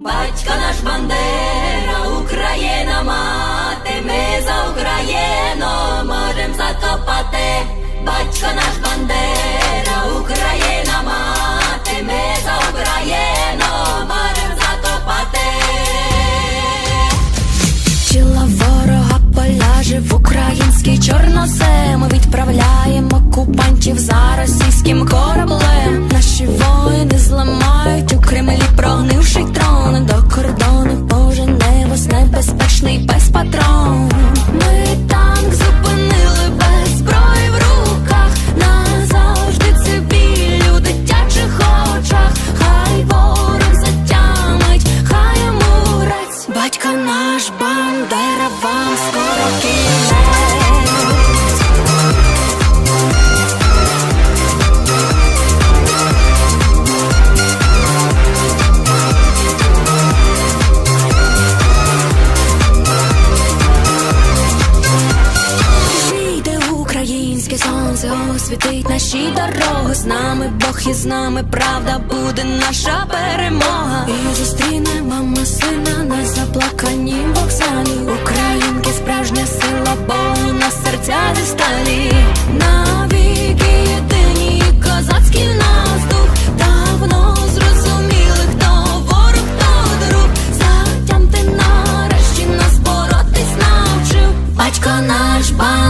Батько наш Бандера, Україна мати, ми за Україну можем закопати. Батько наш Бандера, Україна мати, ми за Україну можем закопати. Тіла ворога поляже в український чорнозем Ми відправляємо окупантів за російським кораблем наш бандера, вам скоро кінець сонце, освітить наші дороги. З нами Бог і з нами правда буде наша перемога. І зустріне мама сина на заплаканій вокзалі. Українки справжня сила, бо у нас серця зі сталі. Навіки єдині козацький нас дух. Давно зрозуміли, хто ворог, хто друг. Затямте нарешті нас боротись навчив. Батько наш бандера,